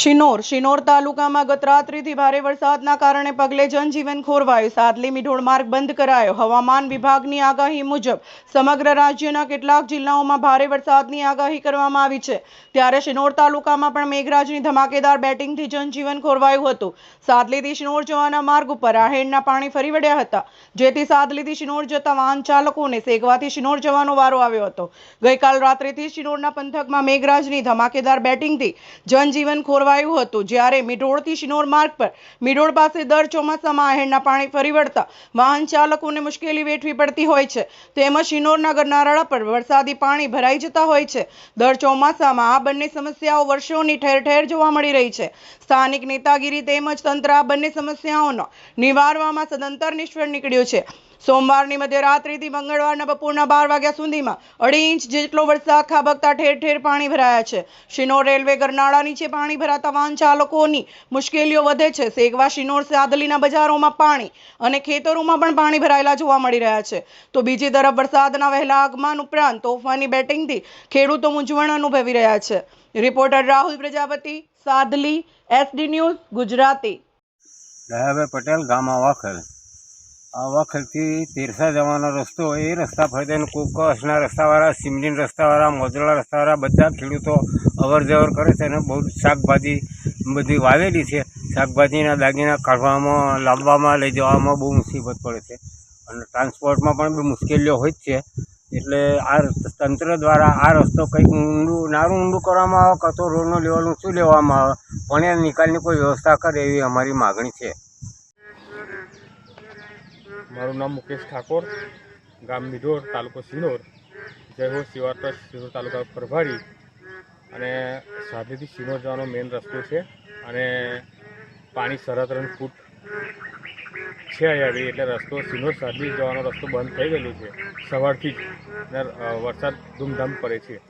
શિનોર. શિનોર તાલુકામાં ગત રાત્રિથી ભારે વરસાદના કારણે પગલે જનજીવન ખોરવાયું સાદલી મીઢોળ માર્ગ બંધ કરાયો. હવામાન વિભાગની આગાહી મુજબ સમગ્ર રાજ્યના કેટલાક જિલ્લાઓમાં ભારે વરસાદની આગાહી કરવામાં આવી છે. ત્યારે શિનોર તાલુકામાં પણ મેઘરાજની ધમાકેદાર બેટિંગથી જનજીવન ખોરવાયું હતું. સાદલીથી શિનોર જવાના માર્ગ ઉપર આહેડના પાણી ફરી વળ્યા હતા, જેથી સાદલીથી શિનોર જતા વાહન ચાલકોને સેગવાથી શિનોર જવાનો વારો આવ્યો હતો. ગઈકાલ રાત્રેથી શિનોરના પંથકમાં મેઘરાજની ધમાકેદાર બેટિંગથી જનજીવન ખોરવાયું હતું. જ્યારે મિઢોળથી શિનોર માર્ગ પર મિઢોળ પાસે દર ચોમાસામાં આહેરના પાણી ફરી વળતા વાહન ચાલકોને મુશ્કેલી વેઠવી પડતી હોય છે. તેમજ શિનોરના ગરનાળા પર વરસાદી પાણી ભરાઈ જતા હોય છે. દર ચોમાસામાં આ બંને સમસ્યાઓ વર્ષોની ઠેર ઠેર જોવા મળી રહી છે. સ્થાનિક નેતાગીરી તેમજ તંત્ર આ બંને સમસ્યાઓનો નિવારવામાં સદંતર નિષ્ફળ નીકળ્યું છે. સોમવારની મધ્યરાત્રિથી મંગળવારના બપોરના બાર વાગ્યા સુધીમાં અઢી ઇંચ જેટલો વરસાદ ખાબકતા ઠેર ઠેર પાણી ભરાયા છે. શિનોર રેલવે ગરનાળા નીચે પાણી ભરાતા વાહન ચાલકોની મુશ્કેલીઓ વધે છે. સેગવા શિનોર સાદલીના બજારોમાં પાણી અને ખેતરોમાં પણ પાણી ભરાયેલા જોવા મળી રહ્યા છે. તો બીજી તરફ વરસાદના વહેલા આગમન ઉપરાંત તોફાની બેટિંગથી ખેડૂતો મૂંઝવણ અનુભવી રહ્યા છે. Reporter Rahul Prajapati, Sadli, SD news, Gujarati. Patel, ગામ વાખલ આ વાખલથી તેરસા જવાનો રસ્તો એ રસ્તા ફરતે કોકસના રસ્તાવાળા સિમલીન રસ્તાવાળા મોદરાળા રસ્તાવાળા, બધા ખેડૂતો અવર જવર કરે છે અને બહુ શાકભાજી બધી વાવેલી છે. શાકભાજીના દાગીના કાઢવામાં, લાવવામાં, લઈ જવામાં બહુ મુસીબત પડે છે. અને ટ્રાન્સપોર્ટમાં પણ બહુ મુશ્કેલીઓ હોય જ છે. એટલે આ તંત્ર દ્વારા આ રસ્તો કંઈક ઊંડું નારું ઊંડું કરવામાં આવે કાં તો રોડનું લેવલ ઊંચું લેવામાં આવે. પણ એ નિકાલની કોઈ વ્યવસ્થા કરે એવી અમારી માગણી છે. મારું નામ મુકેશ ઠાકોર, ગામ મિઢોર, તાલુકો સિનોર. જય હો શિવાર સિનોર તાલુકા પ્રભારી. અને સાધેથી સિનોર જવાનો મેઇન રસ્તો છે. અને પાણી સરહદ ફૂટ છે આવી એટલે રસ્તો સિનોર સાધી જવાનો રસ્તો બંધ થઈ ગયેલો છે. સવારથી જ વરસાદ ધૂમધામ પડે છે.